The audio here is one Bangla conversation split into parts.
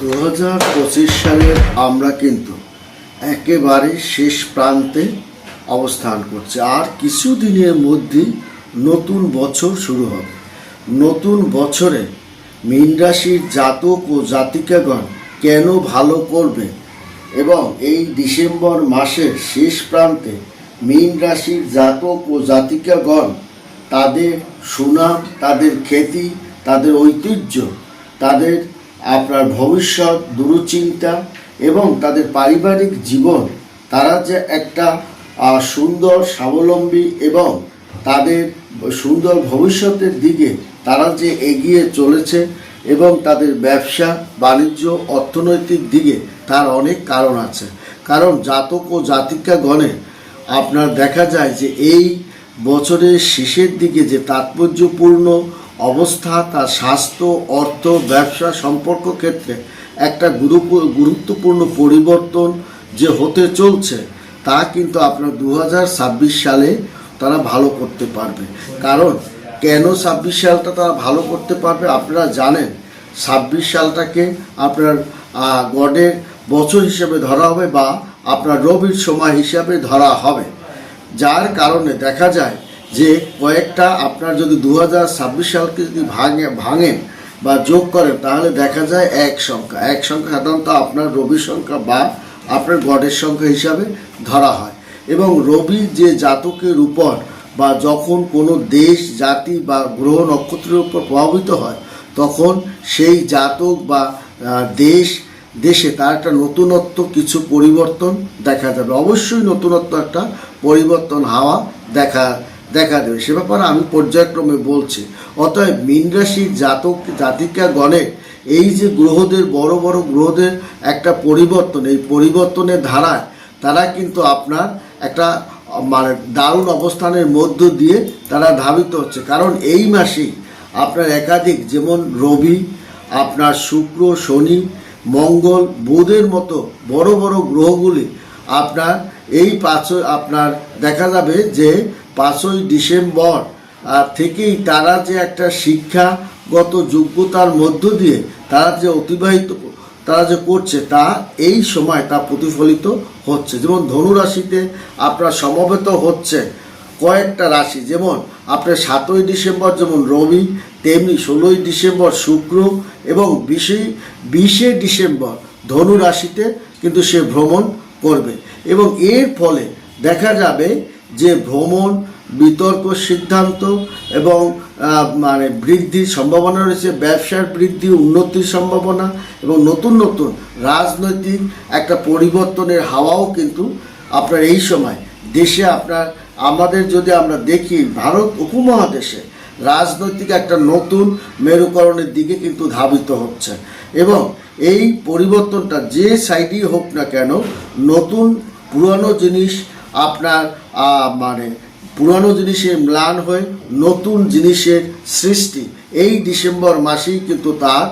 দু হাজার পঁচিশ সালের আমরা কিন্তু একেবারে শেষ প্রান্তে অবস্থান করছি। আর কিছু দিনের মধ্যেই নতুন বছর শুরু হবে। নতুন বছরে মীন রাশির জাতক ও জাতিকাগণ কেন ভালো করবে এবং এই ডিসেম্বর মাসের শেষ প্রান্তে মীন রাশির জাতক ও জাতিকাগণ তাদের সুনাম, তাদের খ্যাতি, তাদের ঐতিহ্য, তাদের আপনার ভবিষ্যৎ, দুরুচিন্তা এবং তাদের পারিবারিক জীবন, তারা যে একটা সুন্দর, স্বাবলম্বী এবং তাদের সুন্দর ভবিষ্যতের দিকে তারা যে এগিয়ে চলেছে এবং তাদের ব্যবসা, বাণিজ্য, অর্থনৈতিক দিকে তার অনেক কারণ আছে। কারণ জাতক ও জাতিকাগণে আপনার দেখা যায় যে এই বছরের শেষের দিকে যে তাৎপর্যপূর্ণ অবস্থা, তার স্বাস্থ্য, অর্থ, ব্যবসা সম্পর্ক ক্ষেত্রে একটা গুরুত্বপূর্ণ পরিবর্তন যে হতে চলছে, তা কিন্তু আপনার দু হাজার ছাব্বিশ সালে তারা ভালো করতে পারবে। কারণ কেন ছাব্বিশ সালটা তারা ভালো করতে পারবে? আপনারা জানেন, ছাব্বিশ সালটাকে আপনার গডের বছর হিসেবে ধরা হবে বা আপনার রবির সময় হিসাবে ধরা হবে। যার কারণে দেখা যায় যে কয়েকটা আপনার যদি দু সালকে যদি ভাঙে, ভাঙেন বা যোগ করেন, তাহলে দেখা যায় এক সংখ্যা। এক সংখ্যা সাধারণত আপনার রবি সংখ্যা বা আপনার গডের সংখ্যা হিসাবে ধরা হয়। এবং রবি যে জাতকের উপর বা যখন কোনো দেশ, জাতি বা গ্রহ নক্ষত্রের উপর প্রভাবিত হয়, তখন সেই জাতক বা দেশ, দেশে তার একটা নতুনত্ব কিছু পরিবর্তন দেখা যাবে। অবশ্যই নতুনত্ব একটা পরিবর্তন হাওয়া দেখা দেখা দেবে। সে ব্যাপারে আমি পর্যায়ক্রমে বলছি। অতএব মীন রাশির জাতক জাতিকা গণের এই যে গ্রহদের, বড় বড় গ্রহদের একটা পরিবর্তন, এই পরিবর্তনের ধারায় তারা কিন্তু আপনার একটা মানে দারুণ অবস্থানের মধ্য দিয়ে তারা ধাবিত হচ্ছে। কারণ এই মাসেই আপনার একাধিক, যেমন রবি, আপনার শুক্র, শনি, মঙ্গল, বুধের মতো বড় বড় গ্রহগুলি আপনার এই পাঁচই আপনার দেখা যাবে যে পাঁচই ডিসেম্বর থেকেই তারা যে একটা শিক্ষাগত যোগ্যতার মধ্য দিয়ে তারা যে অতিবাহিত তারা যে করছে, তা এই সময় তা প্রতিফলিত হচ্ছে। যেমন ধনুরাশিতে আপনার সমবেত হচ্ছে কয়েকটা রাশি। যেমন আপনার সাতই ডিসেম্বর, যেমন রবি, তেমনি ষোলোই ডিসেম্বর শুক্র এবং বিশে বিশে ডিসেম্বর ধনু রাশিতে কিন্তু সে ভ্রমণ করবে। এবং এর ফলে দেখা যাবে যে ভ্রমণ, বিতর্ক, সিদ্ধান্ত এবং মানে বৃদ্ধির সম্ভাবনা রয়েছে, ব্যবসার বৃদ্ধি, উন্নতির সম্ভাবনা এবং নতুন নতুন রাজনৈতিক একটা পরিবর্তনের হাওয়াও কিন্তু আপনার এই সময় দেশে আপনার, আমাদের যদি আমরা দেখি ভারত উপমহাদেশে রাজনৈতিক একটা নতুন মেরুকরণের দিকে কিন্তু ধাবিত হচ্ছে এবং এই পরিবর্তনটা যে সাইডই হোক না কেন, নতুন পুরানো জিনিস আপনার মানে পুরনো জিনিসের ম্লান হয়ে নতুন জিনিসের সৃষ্টি। এই ডিসেম্বর মাসেই কিন্তু তার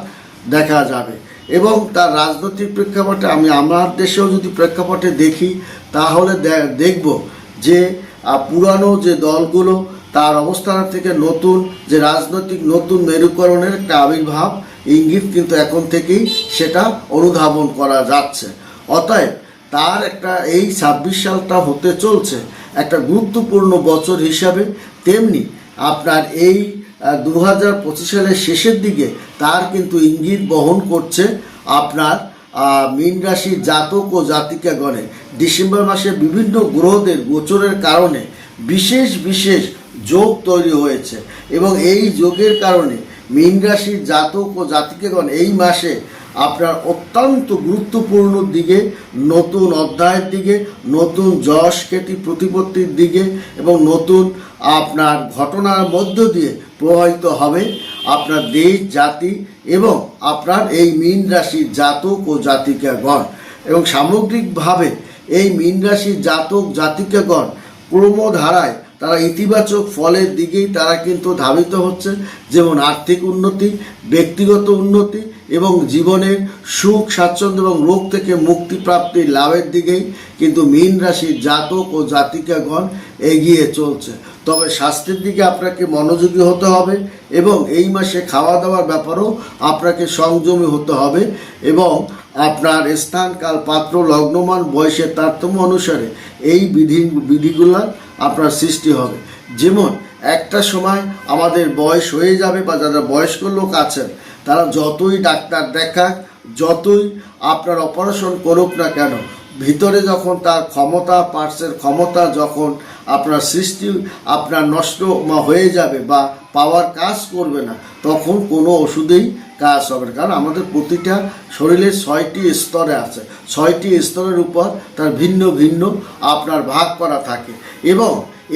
দেখা যাবে। এবং তার রাজনৈতিক প্রেক্ষাপটে আমি আমার দেশেও যদি প্রেক্ষাপটে দেখি, তাহলে দেখব যে পুরানো যে দলগুলো, তার অবস্থান থেকে নতুন, যে রাজনৈতিক নতুন মেরুকরণের একটা আবির্ভাব, ইঙ্গিত কিন্তু এখন থেকেই সেটা অনুধাবন করা যাচ্ছে। অতএব তার একটা এই ছাব্বিশ সালটা হতে চলছে। একটা গুরুত্বপূর্ণ বছর হিসাবে, তেমনি আপনার এই দু হাজার পঁচিশ সালের শেষের দিকে তার কিন্তু ইঙ্গিত বহন করছে আপনার মীন রাশির জাতক ও জাতিকাগণে। ডিসেম্বর মাসে বিভিন্ন গ্রহদের গোচরের কারণে বিশেষ বিশেষ যোগ তৈরি হয়েছে এবং এই যোগের কারণে মীন রাশির জাতক ও জাতিকাগণ এই মাসে আপনার অত্যন্ত গুরুত্বপূর্ণ দিকে, নতুন অধ্যায়ের দিকে, নতুন যশ খ্যাতি প্রতিপত্তির দিকে এবং নতুন আপনার ঘটনার মধ্য দিয়ে প্রভাবিত হবে আপনার দেশ, জাতি এবং আপনার এই মীন রাশির জাতক ও জাতিকাগণ। এবং সামগ্রিকভাবে এই মীন রাশির জাতক, জাতিকাগণ ক্রমধারায় তারা ইতিবাচক ফলের দিকেই তারা কিন্তু ধাবিত হচ্ছে। যেমন আর্থিক উন্নতি, ব্যক্তিগত উন্নতি এবং জীবনের সুখ, স্বাচ্ছন্দ্য এবং রোগ থেকে মুক্তি প্রাপ্তির লাভের দিকেই কিন্তু মীন রাশির জাতক ও জাতিকাগণ এগিয়ে চলছে। তবে স্বাস্থ্যের দিকে আপনাকে মনোযোগী হতে হবে এবং এই মাসে খাওয়া দাওয়ার ব্যাপারেও আপনাকে সংযমী হতে হবে এবং আপনার স্থান, কাল, পাত্র, লগ্নমান, বয়সের তারতম্য অনুসারে এই বিধি বিধিগুলার আপনার সৃষ্টি হবে। যেমন, একটা সময় আমাদের বয়স হয়ে যাবে বা যারা বয়স্ক লোক আছেন তারা যতই ডাক্তার দেখাক, যতই আপনার অপারেশন করুক না কেন, ভিতরে যখন তার ক্ষমতা পার্টসের ক্ষমতা যখন আপনার সৃষ্টি, আপনার নষ্ট হয়ে যাবে বা পাওয়ার কাজ করবে না, তখন কোনো ওষুধেই কাজ হবে না। কারণ আমাদের প্রতিটা শরীরের ছয়টি স্তরে আছে। ছয়টি স্তরের উপর তার ভিন্ন ভিন্ন আপনার ভাগ করা থাকে। এবং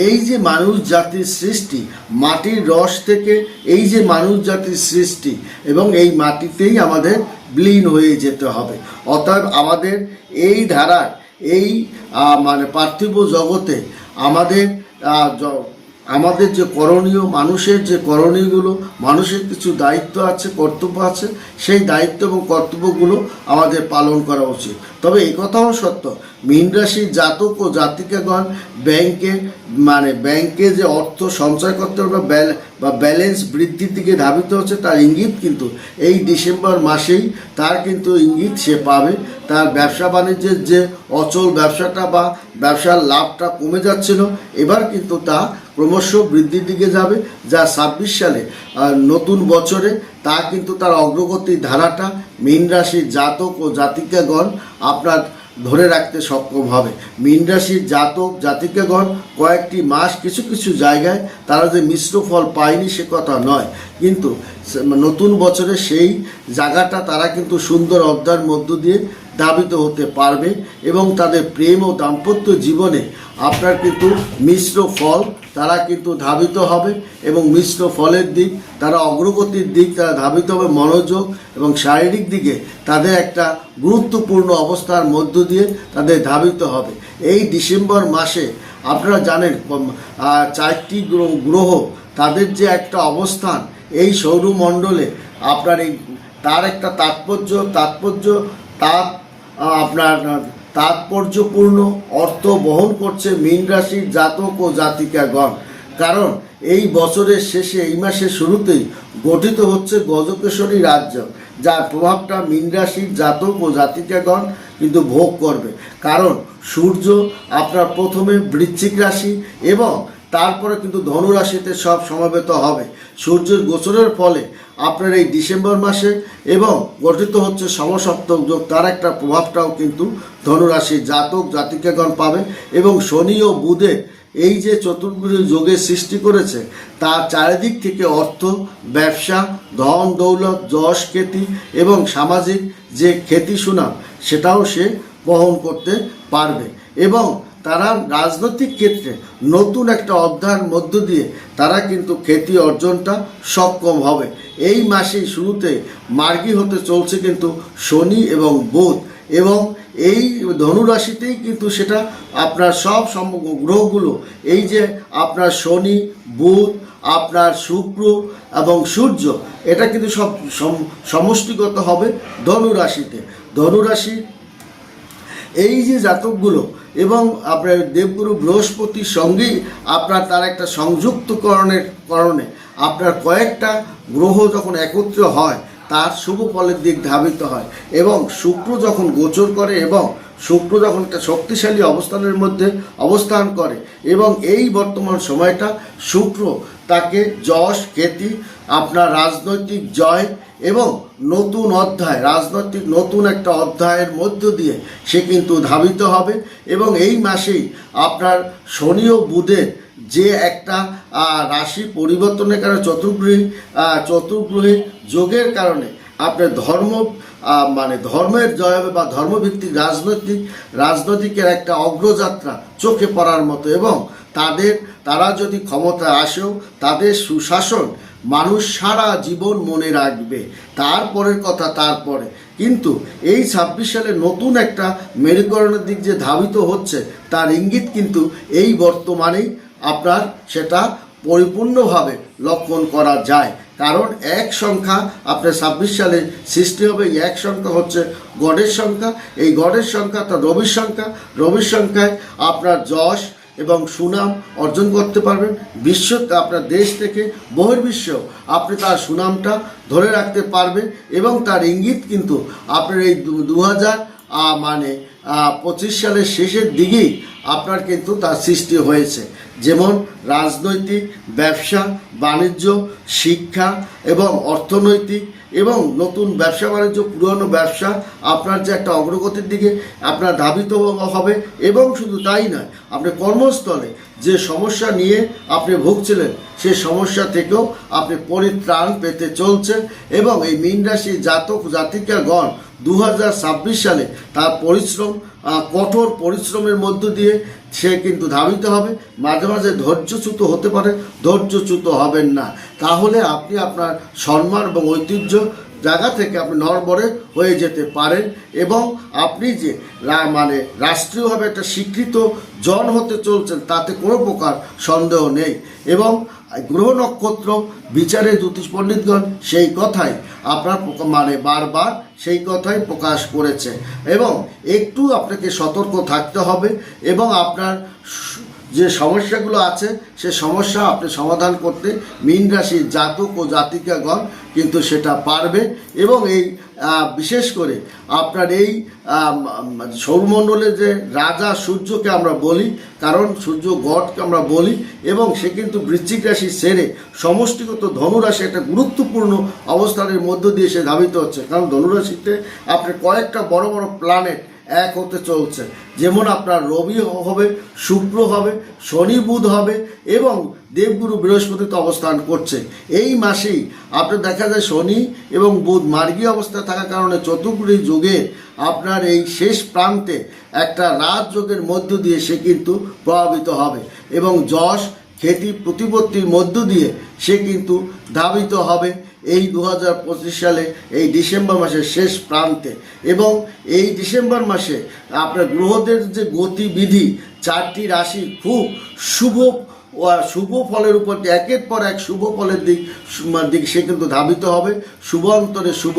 এই যে মানুষ জাতির সৃষ্টি, মাটির রস থেকে এই যে মানুষ জাতির সৃষ্টি, এবং এই মাটিতেই আমাদের বিলীন হয়ে যেতে হবে। অতএব আমাদের এই ধারায়, এই মানে পার্থিব জগতে আমাদের আমাদের যে করণীয়, মানুষের যে করণীয়গুলো, মানুষের কিছু দায়িত্ব আছে, কর্তব্য আছে, সেই দায়িত্ব এবং কর্তব্যগুলো আমাদের পালন করা উচিত। তবে এই কথাও সত্য। মীন রাশির জাতক ও জাতিকাগণ ব্যাংকে মানে ব্যাংকে যে অর্থ সঞ্চয় করতে হবে বা ব্যাল- বা ব্যালেন্স বৃদ্ধির দিকে ধাবিত হচ্ছে, তার ইঙ্গিত কিন্তু এই ডিসেম্বর মাসেই তার কিন্তু ইঙ্গিত সে পাবে। তার ব্যবসা বাণিজ্যের যে অচল ব্যবসাটা বা ব্যবসার লাভটা কমে যাচ্ছিল, এবার কিন্তু তা ক্রমশ বৃদ্ধির দিকে যাবে। যা ছাব্বিশ সালে নতুন বছরে তা কিন্তু তার অগ্রগতির ধারাটা মীন রাশির জাতক ও জাতিকাগণ আপনার ধরে রাখতে সক্ষম হবে। মীন রাশির জাতক, জাতিকাগণ কয়েকটি মাস কিছু কিছু জায়গায় তারা যে মিশ্র ফল পায়নি সে কথা নয়। কিন্তু নতুন বছরে সেই জায়গাটা তারা কিন্তু সুন্দর অধ্যায়ের মধ্য দিয়ে ধাবিত হতে পারবে এবং তাদের প্রেম ও দাম্পত্য জীবনে আপনার কিন্তু মিশ্র ফল তারা কিন্তু ধাবিত হবে এবং মিশ্র ফলের দিক তারা অগ্রগতির দিক তারা ধাবিত হবে মনোযোগ এবং শারীরিক দিকে তাদের একটা গুরুত্বপূর্ণ অবস্থার মধ্য দিয়ে তাদের ধাবিত হবে। এই ডিসেম্বর মাসে আপনারা জানেন চারটি গ্রহ তাদের যে একটা অবস্থান এই সৌরমণ্ডলে আপনার এই তার একটা তাৎপর্য তাৎপর্য আহ, আপনার তাৎপর্যপূর্ণ অর্থ বহন করছে মীন রাশির জাতক ও জাতিকাগণ। কারণ এই বছরের শেষে, এই মাসের শুরুতেই গঠিত হচ্ছে গজকেশরী রাজ্য, যার প্রভাবটা মীন রাশির জাতক ও জাতিকাগণ কিন্তু ভোগ করবে। কারণ সূর্য আপনার প্রথমে বৃশ্চিক রাশি এবং তারপরে কিন্তু ধনুরাশিতে সব সমাবেত হবে। সূর্যের গোচরের ফলে আপনার এই ডিসেম্বর মাসে এবং গঠিত হচ্ছে সমসপ্তক যোগ, তার একটা প্রভাবটাও কিন্তু ধনুরাশির জাতক জাতিকাগণ পাবে এবং শনি ও বুধে এই যে চতুর্ভুজ যোগের সৃষ্টি করেছে, তার চারিদিক থেকে অর্থ, ব্যবসা, ধন, দৌলত, যশ, খ্যাতি এবং সামাজিক যে খ্যাতি সুনাম, সেটাও সে বহন করতে পারবে এবং তারা রাজনৈতিক ক্ষেত্রে নতুন একটা অধ্যায়ের মধ্য দিয়ে তারা কিন্তু খ্যাতি অর্জনটা সক্ষম হবে। এই মাসেই শুরুতে মার্গী হতে চলছে কিন্তু শনি এবং বুধ এবং এই ধনুরাশিতেই কিন্তু সেটা আপনার সব গ্রহগুলো, এই যে আপনার শনি, বুধ, আপনার শুক্র এবং সূর্য, এটা কিন্তু সব সম- সমষ্টিগত হবে ধনুরাশিতে ধনুরাশি এই যে জাতকগুলো এবং আপনার দেবগুরু বৃহস্পতির সঙ্গেই আপনার তার একটা সংযুক্তকরণের কারণে আপনার কয়েকটা গ্রহ যখন একত্র হয়, তার শুভ ফলের দিক ধাবিত হয় এবং শুক্র যখন গোচর করে এবং শুক্র যখন একটা শক্তিশালী অবস্থানের মধ্যে অবস্থান করে এবং এই বর্তমান সময়টা শুক্র তাকে যশ খ্যাতি আপনার রাজনৈতিক জয় এবং নতুন অধ্যায়, রাজনৈতিক নতুন একটা অধ্যায়ের মধ্য দিয়ে সে কিন্তু ধাবিত হবে এবং এই মাসেই আপনার শনি ও বুধের যে একটা রাশি পরিবর্তনের কারণে চতুর্গ্রহী চতুর্গ্রহী যোগের কারণে আপনার ধর্ম মানে ধর্মের জয় হবে বা ধর্মভিত্তিক রাজনৈতিক, রাজনৈতিকের একটা অগ্রযাত্রা চোখে পড়ার মতো এবং তাদের, তারা যদি ক্ষমতায় আসেও তাদের সুশাসন মানুষ সারা জীবন মনে রাখবে। তারপরের কথা তারপরে। কিন্তু এই ছাব্বিশ সালে নতুন একটা মেরুকরণের দিক যে ধাবিত হচ্ছে, তার ইঙ্গিত কিন্তু এই বর্তমানেই আপনার সেটা পরিপূর্ণভাবে লক্ষণ করা যায়। কারণ এক সংখ্যা আপনার ছাব্বিশ সালে সৃষ্টি হবে, এই এক সংখ্যা হচ্ছে গডের সংখ্যা। এই গডের সংখ্যা তা রবির সংখ্যা, রবির সংখ্যায় আপনার যশ এবং সুনাম অর্জন করতে পারবেন। বিশ্ব, আপনার দেশ থেকে বহির্বিশ্ব, আপনি তার সুনামটা ধরে রাখতে পারবেন এবং তার ইঙ্গিত কিন্তু আপনার এই দু হাজার মানে পঁচিশ সালের শেষের দিকেই আপনার কিন্তু তার সৃষ্টি হয়েছে। যেমন রাজনৈতিক, ব্যবসা, বাণিজ্য, শিক্ষা এবং অর্থনৈতিক এবং নতুন ব্যবসা, বাণিজ্য, পুরনো ব্যবসা আপনার যে একটা অগ্রগতির দিকে আপনার ধাবিত হবে এবং শুধু তাই নয়, আপনি কর্মস্থলে যে সমস্যা নিয়ে আপনি ভুগছিলেন, সেই সমস্যা থেকেও আপনি পরিত্রাণ পেতে চলছেন এবং এই মীন রাশি জাতক জাতিকাগণ দু হাজার ছাব্বিশ সালে তার পরিশ্রম কঠোর পরিশ্রমের মধ্য দিয়ে সে কিন্তু ধাবিত হবে। মাঝে মাঝে ধৈর্যচ্যুত হতে পারে। ধৈর্যচ্যুত হবেন না। তাহলে আপনি আপনার সম্মান এবং ঐতিহ্য জায়গা থেকে আপনি নড়বড়ে হয়ে যেতে পারেন এবং আপনি যে মানে রাষ্ট্রীয়ভাবে একটা স্বীকৃত জন হতে চলছেন, তাতে কোনো প্রকার সন্দেহ নেই। এবং গ্রহ নক্ষত্র বিচারে জ্যোতিষ পণ্ডিতগণ সেই কথাই আপনার মানে বারবার সেই কথাই প্রকাশ করেছে। এবং একটু আপনাকে সতর্ক থাকতে হবে এবং আপনার যে সমস্যাগুলো আছে, সে সমস্যা আপনি সমাধান করতে মীন রাশির জাতক ও জাতিকাগণ কিন্তু সেটা পারবে এবং এই বিশেষ করে আপনার এই সৌরমণ্ডলের যে রাজা সূর্যকে আমরা বলি, কারণ সূর্য গডকে আমরা বলি এবং সে কিন্তু বৃশ্চিক রাশি সেরে সমষ্টিগত ধনুরাশি একটা গুরুত্বপূর্ণ অবস্থানের মধ্য দিয়ে সে ধাবিত হচ্ছে। কারণ ধনুরাশিতে আপনি কয়েকটা বড় বড় প্ল্যানেট এক হতে চলছে। যেমন আপনার রবি হবে, শুক্র হবে, শনি বুধ হবে এবং দেবগুরু বৃহস্পতি তো অবস্থান করছে। এই মাসেই আপনার দেখা যায় শনি এবং বুধ মার্গী অবস্থায় থাকার কারণে চতুর্গুড়ি যুগে আপনার এই শেষ প্রান্তে একটা রাজযোগের মধ্য দিয়ে সে কিন্তু প্রভাবিত হবে। এবং যশ খ্যাতি প্রতিপত্তির মধ্য দিয়ে সে কিন্তু ধাবিত হবে এই দু হাজার পঁচিশ সালে এই ডিসেম্বর মাসের শেষ প্রান্তে। এবং এই ডিসেম্বর মাসে আপনার গ্রহদের যে গতিবিধি, চারটি রাশি খুব শুভ শুভ ফলের উপর একের পর এক শুভ ফলের দিক দিক সে কিন্তু ধাবিত হবে। শুভ অন্তরে শুভ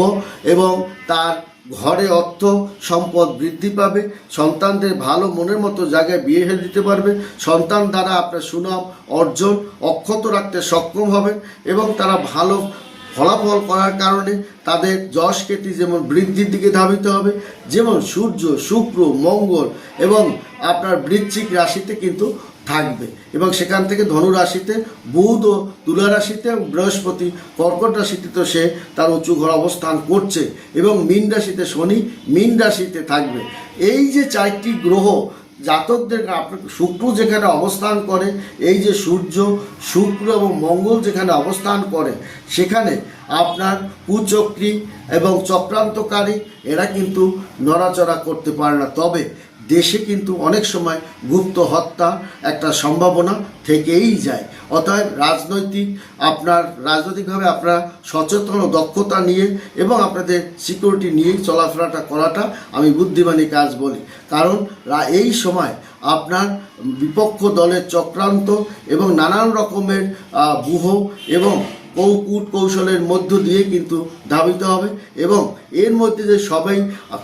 এবং তার ঘরে অর্থ, সম্পদ বৃদ্ধি পাবে, সন্তানদের ভালো মনের মতো জায়গায় বিয়ে হয়ে দিতে পারবে, সন্তান দ্বারা আপনার সুনাম অর্জন অক্ষত রাখতে সক্ষম হবেন এবং তারা ভালো ফলাফল করার কারণে তাদের যশ খ্যাতি যেমন বৃদ্ধির দিকে ধাবিত হবে, যেমন সূর্য, শুক্র, মঙ্গল এবং আপনার বৃশ্চিক রাশিতে কিন্তু থাকবে। এবং সেখান থেকে ধনু রাশিতে বুধ ও তুলা রাশিতে বৃহস্পতি, কর্কট রাশিতে তো সে তার উঁচু ঘর অবস্থান করছে এবং মীন রাশিতে শনি মীন রাশিতে থাকবে। এই যে চারটি গ্রহ জাতকদের শুক্র যেখানে অবস্থান করে, এই যে সূর্য, শুক্র এবং মঙ্গল যেখানে অবস্থান করে, সেখানে আপনার কুচক্রী এবং চক্রান্তকারী, এরা কিন্তু নড়াচড়া করতে পারে না। তবে দেশে কিন্তু অনেক সময় গুপ্ত হত্যা একটা সম্ভাবনা থেকেই যায়। অতএব রাজনৈতিক আপনার, রাজনৈতিকভাবে আপনারা সচেতন দক্ষতা নিয়ে এবং আপনাদের সিকিউরিটি নিয়েই চলাফেরাটা করাটা আমি বুদ্ধিমানী কাজ বলি। কারণ এই সময় আপনার বিপক্ষ দলের চক্রান্ত এবং নানান রকমের ব্যূহ এবং কৌকুট কৌশলের মধ্য দিয়ে কিন্তু ধাবিত হবে এবং এর মধ্যে যে সবাই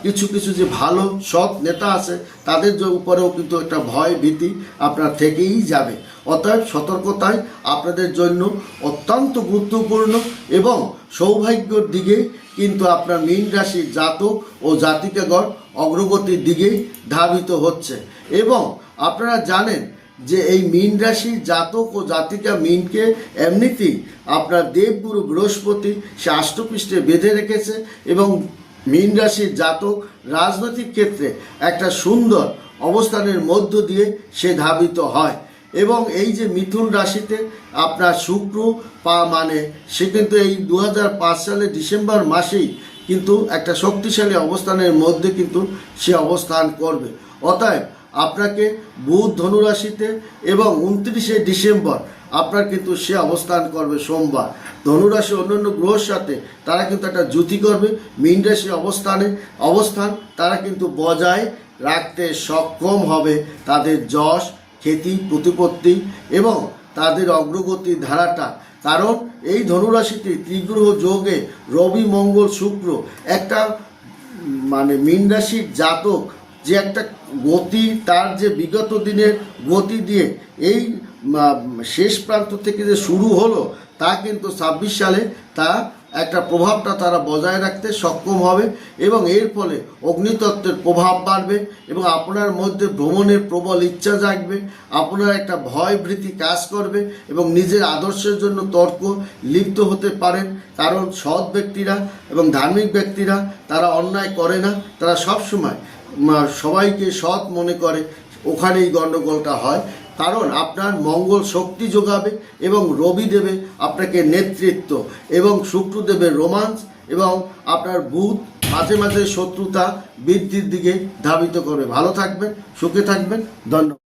কিছু কিছু যে ভালো, সৎ নেতা আছে, তাদের যে উপরেও কিন্তু একটা ভয় ভীতি আপনার থেকেই যাবে। অতএব সতর্কতায় আপনাদের জন্য অত্যন্ত গুরুত্বপূর্ণ এবং সৌভাগ্যর দিকে কিন্তু আপনার মীন রাশির জাতক ও জাতিকাগণ অগ্রগতির দিকেই ধাবিত হচ্ছে। এবং আপনারা জানেন যে এই মীন রাশি জাতক ও জাতিকা মিনকে এমনিতেই আপনার দেবগুরু বৃহস্পতি সে আষ্টপৃষ্ঠে বেঁধে রেখেছে এবং মীন রাশির জাতক রাজনৈতিক ক্ষেত্রে একটা সুন্দর অবস্থানের মধ্য দিয়ে সে ধাবিত হয়। এবং এই যে মিথুন রাশিতে আপনার শুক্র পা মানে সে কিন্তু এই দু সালের ডিসেম্বর মাসেই কিন্তু একটা শক্তিশালী অবস্থানের মধ্যে কিন্তু সে অবস্থান করবে। অতএব আপনাকে বুধ ধনুরাশিতে এবং উনত্রিশে ডিসেম্বর আপনার কিন্তু সে অবস্থান করবে সোমবার। ধনুরাশি অন্যান্য গ্রহর সাথে তারা কিন্তু একটা জুতি করবে, মীন অবস্থানে অবস্থান তারা কিন্তু বজায় রাখতে সক্ষম হবে তাদের যশ খ্যাতি প্রতিপত্তি এবং তাদের অগ্রগতির ধারাটা। কারণ এই ধনুরাশিতে ত্রিগ্রহ যোগে রবি, মঙ্গল, শুক্র একটা মানে মীন রাশির জাতক যে একটা গতি, তার যে বিগত দিনের গতি দিয়ে এই শেষ প্রান্ত থেকে যে শুরু হলো, তা কিন্তু ছাব্বিশ সালে তা একটা প্রভাবটা তারা বজায় রাখতে সক্ষম হবে এবং এর ফলে অগ্নিতত্ত্বের প্রভাব বাড়বে এবং আপনার মধ্যে ভ্রমণের প্রবল ইচ্ছা জাগবে, আপনার একটা ভয় ভীতি কাজ করবে এবং নিজের আদর্শের জন্য তর্ক লিপ্ত হতে পারেন। কারণ সৎ ব্যক্তিরা এবং ধার্মিক ব্যক্তিরা তারা অন্যায় করে না, তারা সবসময় সবাইকে সৎ মনে করে ওখানেই গণ্ডগোলটা হয়। কারণ আপনার মঙ্গল শক্তি যোগাবে এবং রবি দেবে আপনাকে নেতৃত্ব এবং শুক্র দেবে রোমান্স এবং আপনার বুধ মাঝে মাঝে শত্রুতা বৃদ্ধির দিকে ধাবিত করবে। ভালো থাকবেন, সুখে থাকবেন। ধন্যবাদ।